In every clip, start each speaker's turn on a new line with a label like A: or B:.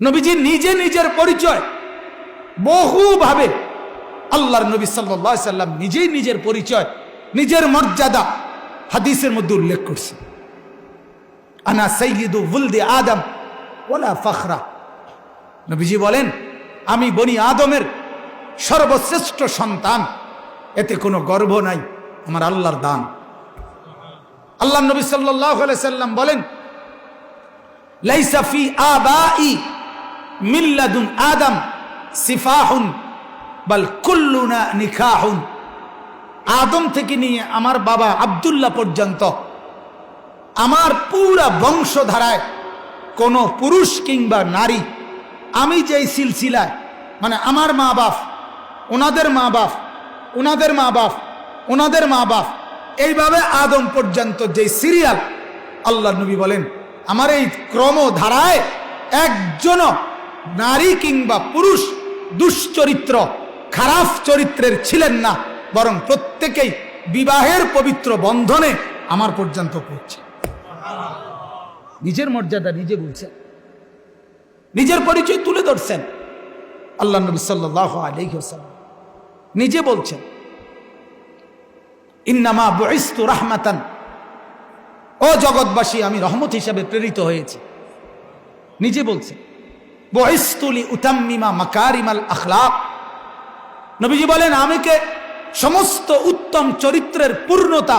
A: নবীজি নিজে নিজের পরিচয় বহুভাবে আল্লাহর নবী সাল্লাহ সাল্লাম নিজেই নিজের পরিচয়, নিজের মর্যাদা হাদিসের মধ্যে উল্লেখ করছে আনা সৈয়দু বুলদে আদম ওলা ফখরা। নবীজি বলেন, আমি বনি আদমের সর্বশ্রেষ্ঠ সন্তান, এতে কোনো গর্ব নাই, আমার আল্লাহর দান। আল্লাহ নবী সাল্লাহ সাল্লাম বলেন লাইসাফি আবাই মিল্লাদুন আদম সিফাহুন, বাল কুল্লুনা নিখাহুন আদম থেকে নিয়ে আমার বাবা আব্দুল্লাহ পর্যন্ত আমার পুরা বংশধারায় কোনো পুরুষ কিংবা নারী, আমি যেই সিলসিলায় মানে আমার মা বাপ, ওনাদের মা বাপ, ওনাদের মা বাপ, ওনাদের মা বাপ, এইভাবে আদম পর্যন্ত যে সিরিয়াল আল্লাহ নবী বলেন, আমার এই ক্রমধারায় একজনও নারী কিংবা পুরুষ, দুশ্চরিত্র, খারাপ চরিত্রের ছিলেন না, বরং প্রত্যেকেই বিবাহের পবিত্র বন্ধনে আমার পর্যন্ত পড়ছে নিজের মর্যাদা নিজে বলছেন নিজের পরিচয় তুলে ধরছেন। আল্লাহ নবী সাল্লাহ নিজে বলছেন, ইন্নামা বয়স্তু রাহমাতান। ও জগৎবাসী, আমি রহমত হিসাবে প্রেরিত হয়েছি। নিজে বলছেন বয়স্তুলি উতাম্মিমা মাকারিমাল আখলাক। নবীজি বলেন আমিকে সমস্ত উত্তম চরিত্রের পূর্ণতা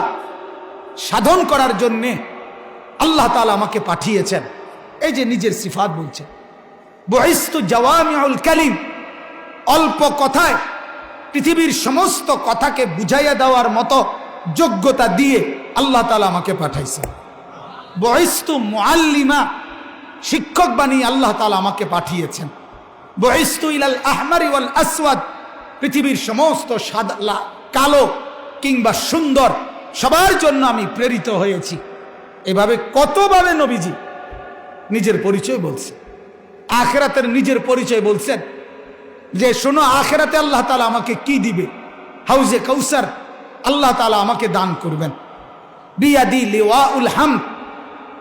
A: সাধন করার জন্যে আল্লাহ তালা আমাকে পাঠিয়েছেন। এই যে নিজের সিফাত বলছেন বহিস্তু জওয়ামিউল কালিম, অল্প কথায় পৃথিবীর সমস্ত কথাকে বুঝাইয়া দেওয়ার মতো যোগ্যতা দিয়ে আল্লাহ তালা আমাকে পাঠাইছেন। বহিস্তু মুআল্লিমা শিক্ষক বানিয়ে আল্লাহ তালা আমাকে পাঠিয়েছেন। বহিস্তু ইলাল আহমারি ওয়াল আসওয়াদ। পৃথিবীর সমস্ত সাদা কালো কিংবা সুন্দর সবার জন্য আমি প্রেরিত হয়েছি। এভাবে কতভাবে নবীজি নিজের পরিচয় বলছে আখেরাতের নিজের পরিচয় বলছেন যে, শোনো, আখেরাতে আল্লাহ তালা আমাকে কি দিবে? হাউজে কৌসার আল্লাহ তালা আমাকে দান করবেন। বিয়াদি লিওয়া উল হাম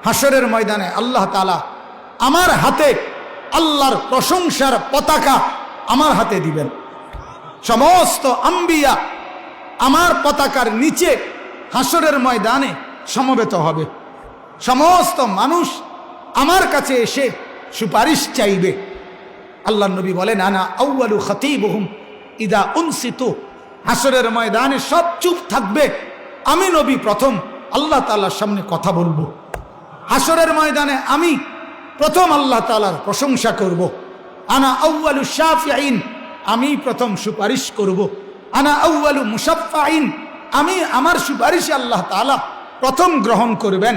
A: হাসরের ময়দানে আল্লাহ তালা আমার হাতে আল্লাহর প্রশংসার পতাকা আমার হাতে দিবেন। সমস্ত আম্বিয়া আমার পতাকার নিচে হাসরের ময়দানে সমবেত হবে। সমস্ত মানুষ আমার কাছে এসে সুপারিশ চাইবে। আল্লাহ নবী বলেন, আনা আউ্বালু খতিবহুম ইদা উনসিতু। হাসরের ময়দানে সব চুপ থাকবে। আমি নবী প্রথম, আল্লাহ তাআলার সামনে কথা বলব। হাসরের ময়দানে আমি প্রথম আল্লাহ তাআলার প্রশংসা করব। আনা আউ্বালু শাফিআইন আমি প্রথম সুপারিশ করব। আনা আউ্বালু মুসাফাইন আমি আমার সুপারিশ আল্লাহ তাআলা প্রথম গ্রহণ করবেন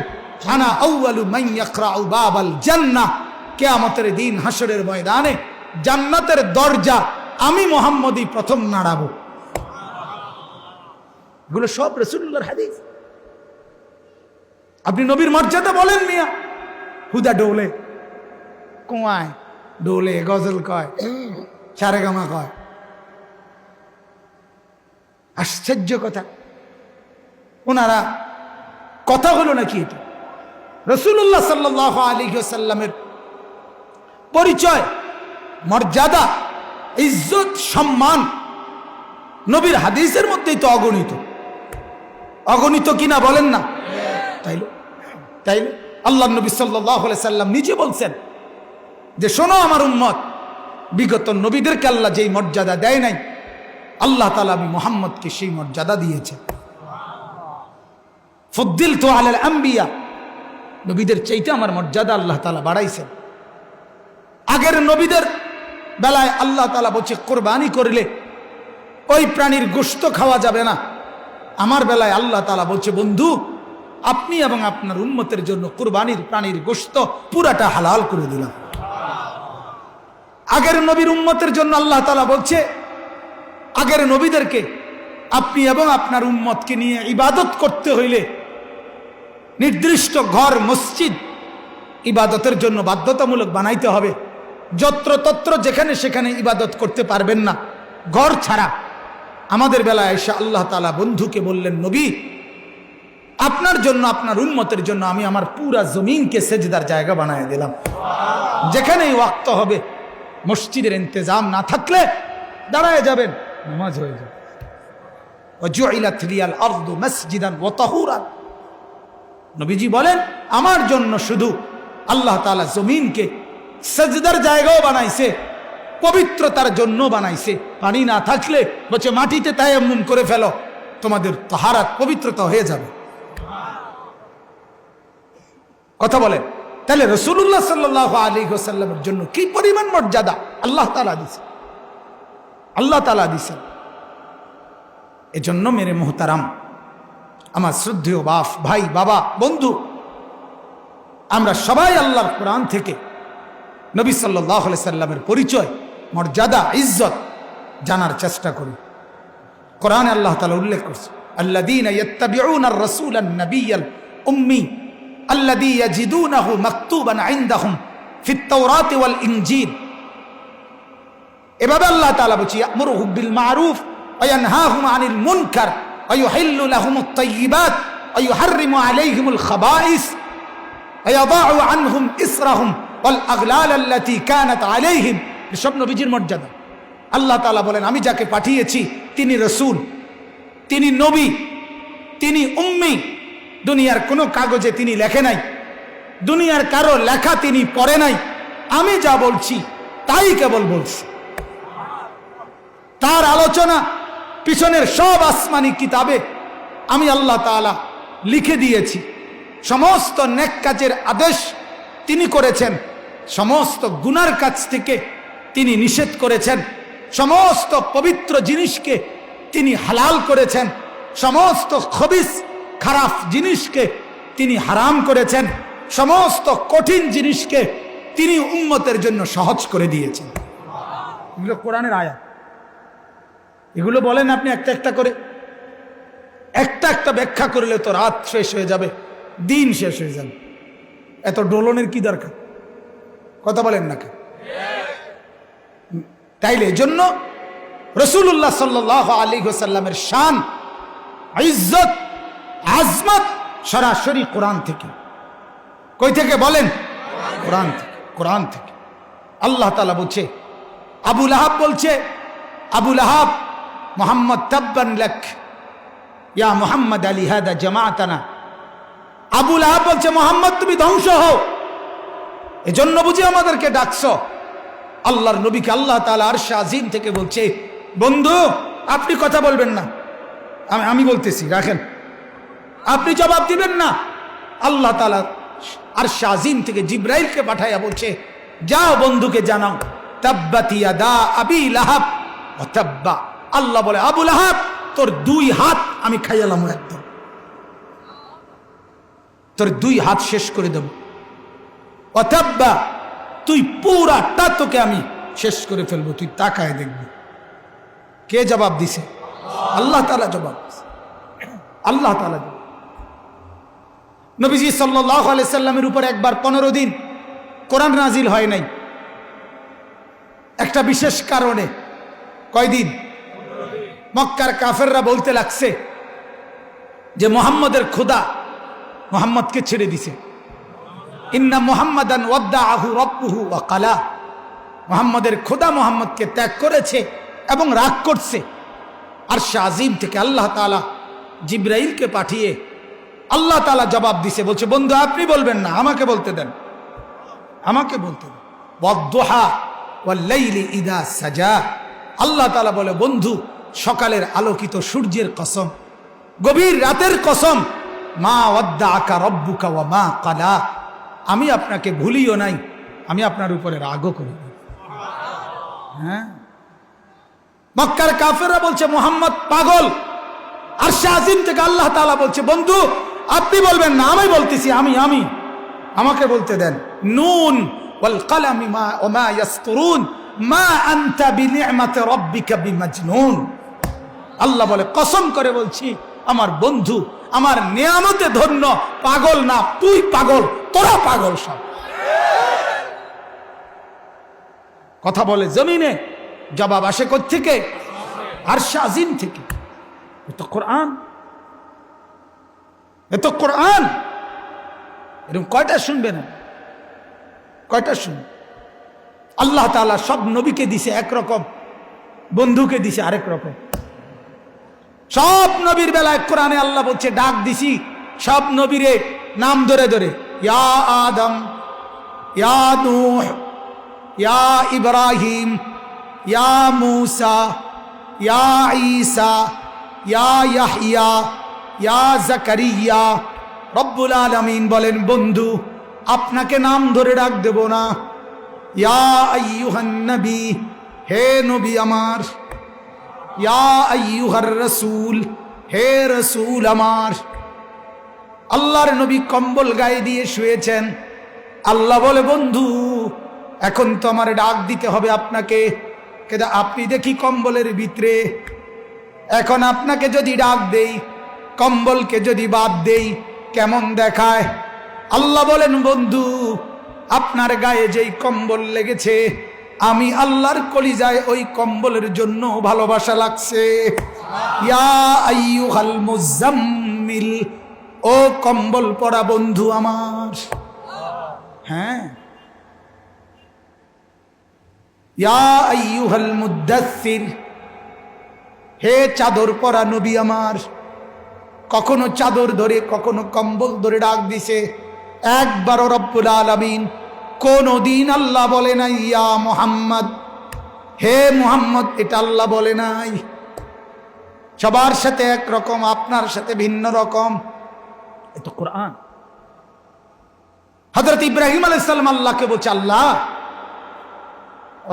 A: আনা আউ্বালু মাইয়াকরাউ বাবাল জান্নাহ কেয়ামতের দিন হাসরের ময়দানে জান্নাতের দরজা আমি মোহাম্মদই প্রথম নাড়াবো এগুলো সব রসুল্লার হাদিস আপনি নবীর মর্যাদা বলেন মিয়া, হুদা ডোলে কোয়ায় ডোলে গজল কয় সারেগামা কয়। আশ্চর্য কথা। ওনারা কথা হলো নাকি এটা? রসুল্লাহ সাল্লাহ আলী সাল্লামের পরিচয়, মর্যাদা, ইজ্জত, সম্মান নবীর হাদিসের মধ্যেই তো অগণিত। অগণিত কিনা বলেন না? তাইলে তাইলে আল্লাহ নবী সাল্লাহ সাল্লাম নিজে বলছেন যে শোনো আমার উম্মত, বিগত নবীদেরকে আল্লাহ যেই মর্যাদা দেয় নাই, আল্লাহ তালা আমি মোহাম্মদকে সেই মর্যাদা দিয়েছে। ফদ্দিল তো আলাল আম্বিয়া, নবীদের চাইতে আমার মর্যাদা আল্লাহ তালা বাড়াইছেন। আগের নবীদের বেলায় আল্লাহ তালা বলছে, কোরবানি করলে ওই প্রাণীর গোস্ত খাওয়া যাবে না। আমার বেলায় আল্লাহ তালা বলছে, বন্ধু, আপনি এবং আপনার উন্মতের জন্য কোরবানির প্রাণীর গোস্ত পুরাটা হালাল করে দিলাম। আগের নবীর উম্মতের জন্য আল্লাহ তালা বলছে, আগের নবীদেরকে আপনি এবং আপনার উম্মতকে নিয়ে ইবাদত করতে হইলে নির্দিষ্ট ঘর, মসজিদ ইবাদতের জন্য বাধ্যতামূলক বানাইতে হবে। যত্রতত্র যেখানে সেখানে ইবাদত করতে পারবেন না। ঘর ছাড়া। আমাদের বেলায় এসে আল্লাহ তালা বন্ধুকে বললেন, নবী, আপনার জন্য, আপনার উন্মতের জন্য আমি আমার পুরা জমিনকে সেজদার জায়গা বানায় দিলাম। যেখানেই ওয়াক্ত হবে মসজিদের ইন্তজাম না থাকলে দাঁড়ায় যাবেন, নামাজ হয়ে যাবে। নবীজি বলেন, আমার জন্য শুধু আল্লাহ তালা জমিনকে সজদার জায়গাও বানাইছে, পবিত্রতার জন্য বানাইছে। পানি না থাকলে বলছে মাটিতে তাই তায়াম্মুম করে ফেলো, তোমাদের তাহারাত পবিত্রতা হয়ে যাবে। কথা বলেন। তাহলে রসুল্লাহ সাল্লাহ আলী হোসাল্লামের জন্য কি পরিমাণ মর্যাদা? আল্লাহ তালা দিছে। আল্লাহ তালা দিছে। এজন্য মেরে মোহতারাম, আমার শ্রদ্ধেয় বাপ, ভাই, বাবা, বন্ধু, আমরা সবাই আল্লাহর কোরআন থেকে নবী সাল্লাহ সাল্লামের পরিচয়, মর্যাদা, ইজ্জত জানার চেষ্টা করি। কোরআন আল্লাহ তালা উল্লেখ করছে আল্লাহ দিন রসুল নবী উম্মি الذي يجدونه مكتوبا عندهم في التوراة والإنجيل. إباب الله تعالى بچي أمرهم بالمعروف وينهاهم عن المنكر ويحل لهم الطيبات ويحرم عليهم الخبائث ويضاع عنهم إسرهم والأغلال التي كانت عليهم. لشبن بجير مرجد. الله تعالى بولين أمي جاكي فاتية چي تيني رسول تيني نبي تيني أمي. দুনিয়ার কোনো কাগজে তিনি লেখে নাই। দুনিয়ার কারও লেখা তিনি পড়ে নাই। আমি যা বলছি, তাই কেবল বলছি। তার আলোচনা, পিছনের সব আসমানি কিতাবে আমি আল্লাহ তাআলা লিখে দিয়েছি। সমস্ত নেক কাজের আদেশ তিনি করেছেন। সমস্ত গুনার কাছ থেকে তিনি নিষেধ করেছেন। সমস্ত পবিত্র জিনিসকে তিনি হালাল করেছেন। সমস্ত খবিস খারাপ জিনিসকে তিনি হারাম করেছেন, সমস্ত কঠিন জিনিসকে তিনি উম্মতের জন্য সহজ করে দিয়েছেন। এগুলো কোরআনের আয়াত। এগুলো বলেন আপনি একটা একটা করে। একটা একটা ব্যাখ্যা করলে তো রাত শেষ হয়ে যাবে, দিন শেষ হয়ে যাবে। এত ডোলনের কি দরকার? কথা বলেন না কেন? তাইলে এজন্য রসুল্লাহ সাল্লাহ আলী হোসাল্লামের শান, ইজ্জত আজমত সরাসরি কোরআন থেকে। কই থেকে বলেন? কোরআন থেকে কোরআন থেকে। আল্লাহ তালা বলছে আবুল আহাব বলছে আবুল আহাব মোহাম্মদ তাব্বান লেখ ইয়া মোহাম্মদ আলী হাদা জামাতানা আবুল আহাব বলছে, মোহাম্মদ, তুমি ধ্বংস হও। এজন্য বুঝি আমাদেরকে ডাকছ। আল্লাহর নবীকে আল্লাহ তালা আরশা আজিম থেকে বলছে, বন্ধু, আপনি কথা বলবেন না। আমি বলতেছি, রাখেন। আপনি জবাব দিবেন না। আল্লাহ তালা আর আজিম থেকে জিব্রাইলকে পাঠাইয়া বলছে, যাও বন্ধুকে জানাও তাব্বাতিয়া দা আবি লাহাব। ও তাব্বা আল্লাহ বলে আবুল আহাব তোর দুই হাত আমি খাইয়ালাম একদম। তোর দুই হাত শেষ করে দেব। অথাব্বা তুই পুরাটা তোকে আমি শেষ করে ফেলব, তুই তাকায় দেখবি। কে জবাব দিছে? আল্লাহ তালা জবাব দিছে। আল্লাহ তালা জবাব নবীজি সাল্লাহ সাল্লামের উপর একবার পনেরো দিন কোরআন নাজিল হয় নাই। একটা বিশেষ কারণে কয়দিন? মক্কার কাফেররা বলতে লাগছে যে মোহাম্মদের খুদা মোহাম্মদকে ছেড়ে দিছে। ইন্না মোহাম্মদান ওয়াদ্দা আহু রব্বুহু কালা মোহাম্মদের খোদা মোহাম্মদকে ত্যাগ করেছে এবং রাগ করছে। আর শাহিম থেকে আল্লাহ তালা জিব্রাইলকে পাঠিয়ে আল্লাহ তালা জবাব দিছে, বলছে, বন্ধু, আপনি বলবেন না, আমাকে বলতে দেন। আমাকে বলতে দেন। ইদা সাজা। আল্লাহ তালা বলে, বন্ধু, সকালের আলোকিত সূর্যের কসম, গভীর রাতের কসম, মা ওয়াদ্দা আকা রব্বুকা ওয়া মা কালা আমি আপনাকে ভুলিও নাই, আমি আপনার উপরে রাগও করি। হ্যাঁ? মক্কার কাফেররা বলছে, মোহাম্মদ পাগল। আর শাহিম থেকে আল্লাহ তাআলা বলছে, বন্ধু আপনি বলবেন না, আমি বলতেছি, আমি আমি। আমাকে বলতে দেন, নুন ওয়াল কালামি মা ওমা ইয়াসতুরুন, মা আনতা বিনি'মাতি রাব্বিকা বিমাজনুন। আল্লাহ বলে, কসম করে বলছি, আমার বন্ধু, আমার নিয়ামতে ধন্য, পাগল না, তুই পাগল, তোরা পাগল সব। কথা বলে জমিনে, জবাব আসে থেকে আর শাহিম থেকে। তো কোরআন। এ তো কোরআন? এরকম কয়টা শুনবে না? কয়টা শুন আল্লাহ তাআলা সব নবীকে দিছে একরকম বন্ধুকে দিছে আরেক রকম। সব নবীর বেলায় কোরআনে আল্লাহ বলছে, ডাক দিছি সব নবীরে নাম ধরে ধরে, ইয়া আদম, ইয়া নূহ, ইয়া ইব্রাহিম, ইয়া মুসা, ইয়া ঈসা, ইয়া ইয়াহইয়া ইয়া জাকারিয়া, রব্বুল আলামিন বলেন, বন্ধু, আপনাকে নাম ধরে ডাক দেব না। ইয়া নবী, হে নবী আমার। ইয়া রসুল, হে রসুল আমার। আল্লাহর নবী কম্বল গায়ে দিয়ে শুয়েছেন। আল্লাহ বলে, বন্ধু, এখন তো আমার ডাক দিতে হবে আপনাকে। কিন্তু আপনি দেখি কম্বলের ভিতরে। এখন আপনাকে যদি ডাক দেই কম্বলকে যদি বাদ দেই, কেমন দেখায়? আল্লাহ বলেন, বন্ধু, আপনার গায়ে যেই কম্বল লেগেছে, আমি আল্লাহর কলিজায় ওই কম্বলের জন্য ভালোবাসা লাগছে। মুজাম্মিল, ও কম্বল পরা বন্ধু আমার। হ্যাঁ। মুদাসসির, হে চাদর পরা নবী আমার কখনো চাদর ধরে, কখনো কম্বল ধরে ডাক দিছে। একবারও রব্বুল আলামিন কোন দিন আল্লাহ বলে নাই, ইয়া মোহাম্মদ। হে মোহাম্মদ, এটা আল্লাহ বলে নাই। সবার সাথে এক রকম, আপনার সাথে ভিন্ন রকম। এ তো কোরআন। হজরত ইব্রাহিম আলাইসাল্লাম আল্লাহকে বলছে, আল্লাহ,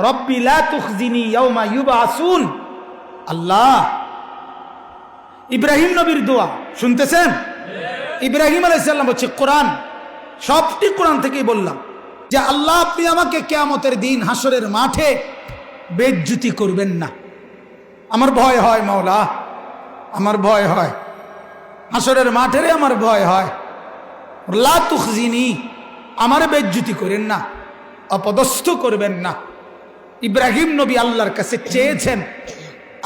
A: রব্বি লা তুখজিনি ইয়াউমা ইউবাসুন। আল্লাহ ইব্রাহিম নবীর দোয়া, শুনতেছেন? ইব্রাহিম আলাইসাল্লাম হচ্ছে কোরআন, সবটি কোরআন থেকেই বললাম যে আল্লাহ আপনি আমাকে কেয়ামতের দিন হাসরের মাঠে বেজ্জুতি করবেন না। আমার ভয় হয় মাওলা, আমার ভয় হয়। হাসরের মাঠেরে আমার ভয় হয়। লা আমার বেজ্জুতি করেন না, অপদস্থ করবেন না। ইব্রাহিম নবী আল্লাহর কাছে চেয়েছেন,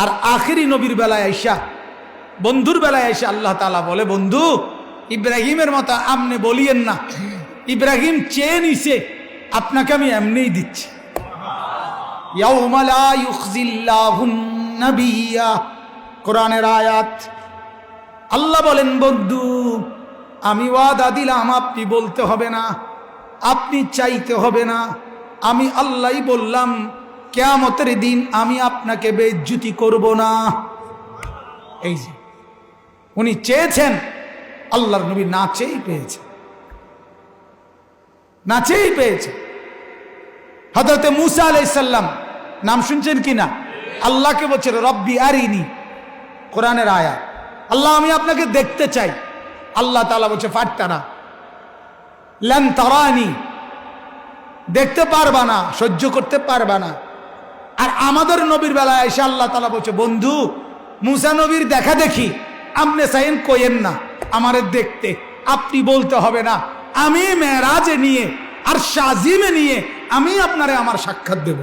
A: আর আখেরি নবীর বেলায় আইসা বন্ধুর বেলায় এসে আল্লাহ তালা বলে, বন্ধু, ইব্রাহিমের মতো আমনে বলিয়েন না। ইব্রাহিম চেয়ে নিছে, আপনাকে আমি এমনিই দিচ্ছি। কোরআনের আয়াত। আল্লাহ বলেন, বন্ধু, আমি ওয়াদা দিলাম, আপনি বলতে হবে না, আপনি চাইতে হবে না। আমি আল্লাহই বললাম, কেয়ামতের দিন আমি আপনাকে বেজ্জুতি করব না। এই যে উনি চেয়েছেন, আল্লাহর নবী না চেয়েই পেয়েছে। না চেয়েই পেয়েছে। হজরতে মুসা আলাইসাল্লাম নাম শুনছেন কি না আল্লাহকে বলছে, রব্বি আরিনি। কোরআনের আয়া আল্লাহ, আমি আপনাকে দেখতে চাই। আল্লাহ তালা বলছে, ফাটতারা। লেন তারানি। দেখতে পারবা না, সহ্য করতে পারবা না। আর আমাদের নবীর বেলায় এসে আল্লাহ তালা বলছে, বন্ধু, মুসা নবীর দেখা দেখি। আমনে সাইন কইেন না, আমারে দেখতে। আপনি বলতে হবে না, আমি মেয়েরাজে নিয়ে আর সাজিমে নিয়ে আমি আপনারে আমার সাক্ষাৎ দেব।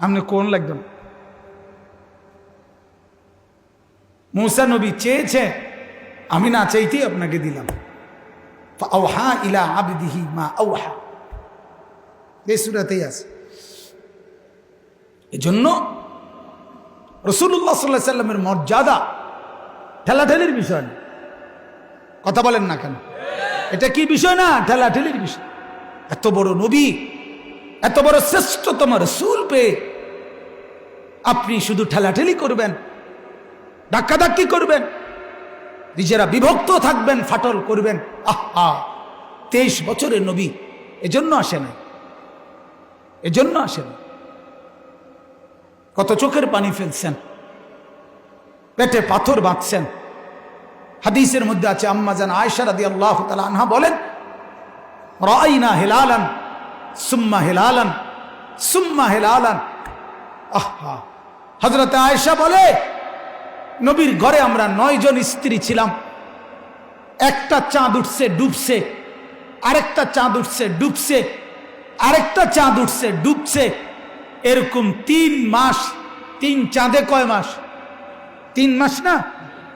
A: আপনি কোন লাগবেন মুসা নবী চেয়েছে, আমি না চাইতেই আপনাকে দিলাম। আওহা ইলা আবদিহি মা আওহা। এই সুরাতেই আছে। এজন্য রসুল্লাহ সাল্লাহ সাল্লামের মর্যাদা ঠেলাঠেলির বিষয় না। কথা বলেন না কেন? এটা কি বিষয় না? ঠেলাঠেলির বিষয়। এত বড় নবী, এত বড় শ্রেষ্ঠতম রসুল পেয়ে আপনি শুধু ঠেলাঠেলি করবেন, ধাক্কাধাক্কি করবেন, নিজেরা বিভক্ত থাকবেন, ফাটল করবেন। আহা! তেইশ বছরের নবী, এজন্য আসে না এজন্য আসে না কত চোখের পানি ফেলছেন, পেটে পাথর বাঁধছেন। হাদিসের মধ্যে আছে আম্মাজান আয়সা রাদি আল্লাহ আনহা বলেন রাইনা হেলালান, সুম্মা হেলালান সুম্মা হেলালান। আহা! হজরত আয়সা বলে, নবীর ঘরে আমরা নয় জন স্ত্রী ছিলাম। একটা চাঁদ উঠছে, ডুবছে। আরেকটা চাঁদ উঠছে, ডুবছে। আরেকটা চাঁদ উঠছে, ডুবছে। এরকম তিন মাস, তিন চাঁদে কয় মাস? তিন মাস না?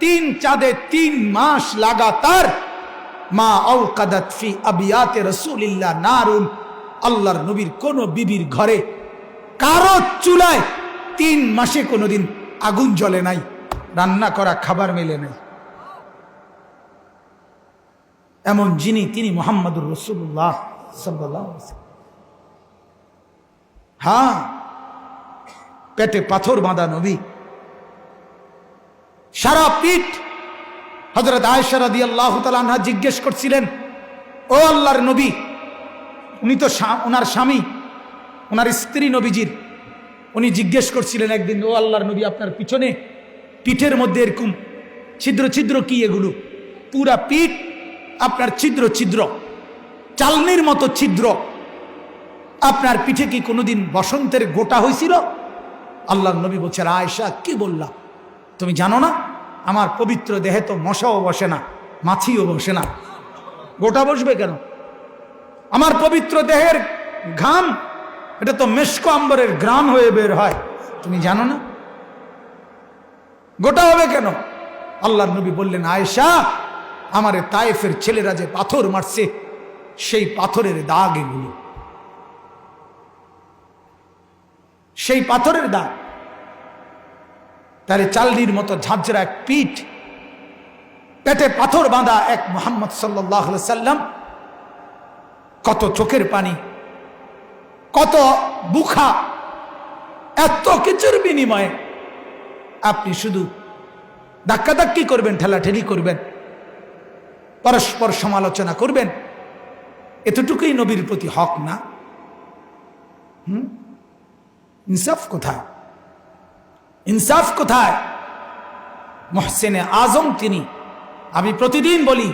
A: তিন চাঁদে তিন মাস লাগাতার মা আউকাদাত ফি আবিয়াতে রসুলিল্লাহ নারুন, আল্লাহর নবীর কোন বিবির ঘরে, কারও চুলায় তিন মাসে কোনোদিন আগুন জ্বলে নাই, রান্না করা খাবার মেলে নাই। এমন যিনি, তিনি মোহাম্মদুর রসুল্লাহ সাল্লাহ হ্যাঁ। পেটে পাথর বাঁধা নবী। সারা পিঠ হজরত আয়সারা দিয়ে আল্লাহ তালা জিজ্ঞেস করছিলেন, ও আল্লাহর নবী, উনি তো ওনার স্বামী ওনার স্ত্রী নবীজির? উনি জিজ্ঞেস করছিলেন একদিন, ও আল্লাহর নবী, আপনার পিছনে পিঠের মধ্যে এরকম ছিদ্র ছিদ্র কি এগুলো? পুরা পিঠ আপনার ছিদ্র ছিদ্র। চালনির মতো ছিদ্র। আপনার পিঠে কি কোনোদিন বসন্তের গোটা হয়েছিল আল্লাহর নবী বলছে আয়সা কি বললাম তুমি জানো না? আমার পবিত্র দেহে তো মশাও বসে না, মাছিও বসে না। গোটা বসবে কেন? আমার পবিত্র দেহের ঘাম, এটা তো মেশকো আম্বরের গ্রাম হয়ে বের হয়। তুমি জানো না? গোটা হবে কেন? আল্লাহর নবী বললেন, আয়েশা, আমার তায়েফের ছেলেরা যে পাথর মারছে, সেই পাথরের দাগ এগুলো। সেই পাথরের দাগ। তাহলে চালনির মতো ঝাঁঝরা এক পিঠ, পেটে পাথর বাঁধা এক মোহাম্মদ সাল্লাহ সাল্লাম। কত চোখের পানি, কত বুখা, এত কিছুর বিনিময়ে আপনি শুধু ধাক্কাধাক্কি করবেন, ঠেলাঠেলি করবেন, পরস্পর সমালোচনা করবেন। এতটুকুই নবীর প্রতি হক না? হুম? ইনসাফ কোথায়? ইনসাফ কোথায়? মহসেনে আজম তিনি। আমি প্রতিদিন বলি,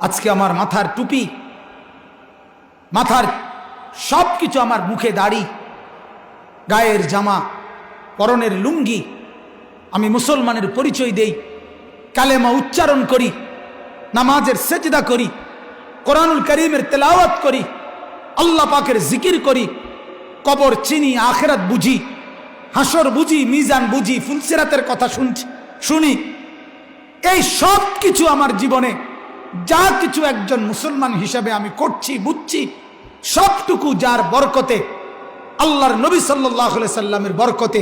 A: আজকে আমার মাথার টুপি, মাথার সব কিছু আমার মুখে দাড়ি, গায়ের জামা, পরনের লুঙ্গি, আমি মুসলমানের পরিচয় দেই, কালেমা উচ্চারণ করি, নামাজের সেজদা করি, কোরআনুল করিমের তেলাওয়াত করি, আল্লাহ পাকের জিকির করি কবর চিনি, আখেরাত বুঝি। হাসর বুঝি, মিজান বুঝি, ফুলসিরাতের কথা শুনছি, শুনি। এই সব কিছু আমার জীবনে, যা কিছু একজন মুসলমান হিসাবে আমি করছি, বুঝছি, সবটুকু যার বরকতে, আল্লাহর নবী সাল্লাহ সাল্লামের বরকতে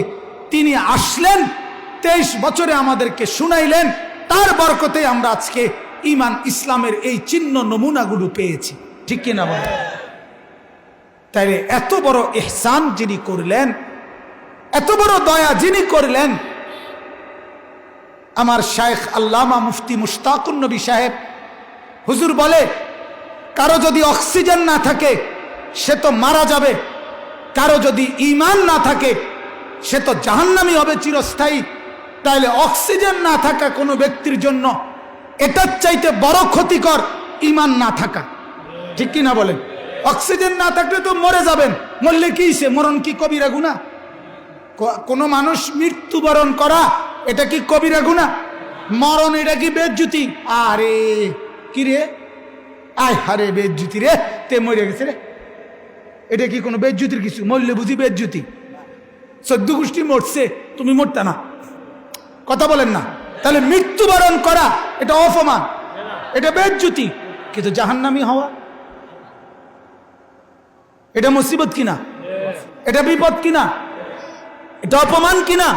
A: তিনি আসলেন, তেইশ বছরে আমাদেরকে শুনাইলেন, তার বরকতে আমরা আজকে ইমান, ইসলামের এই চিহ্ন, নমুনাগুলো পেয়েছি। ঠিক কিনা বলে তাইলে এত বড় এহসান যিনি করলেন, এত বড় দয়া যিনি করলেন, আমার শায়েখ আল্লামা মুফতি মুশতাকুন নবী সাহেব, হুজুর বলে, কারও যদি অক্সিজেন না থাকে, সে তো মারা যাবে। কারও যদি ইমান না থাকে, সে তো জাহান্নামি হবে চিরস্থায়ী। তাইলে অক্সিজেন না থাকা কোনো ব্যক্তির জন্য এটার চাইতে বড় ক্ষতিকর ইমান না থাকা। ঠিক কি না বলেন? অক্সিজেন না থাকলে তো মরে যাবেন। মরলে কি সে? মরণ কি কবিরা গুণা? কোনো মানুষ মৃত্যুবরণ করা, এটা কি কবিরা গুণা? মরণ এটা কি বেজ্জুতি? আরে কি রে আয় হারে বেজ্জুতি রে, তে মরে গেছে রে। এটা কি কোনো বেজ্জুতির কিছু? মরলে বুঝি বেজ্জুতি। সদ্য গোষ্ঠী মরছে, তুমি মরতা না। কথা বলেন না। তাহলে মৃত্যুবরণ করা, এটা অপমান। এটা বেজ্জুতি। কিন্তু জাহান্নামি হওয়া এটা মুসিবত কিনা? এটা বিপদ কিনা? এটা অপমান কিনা?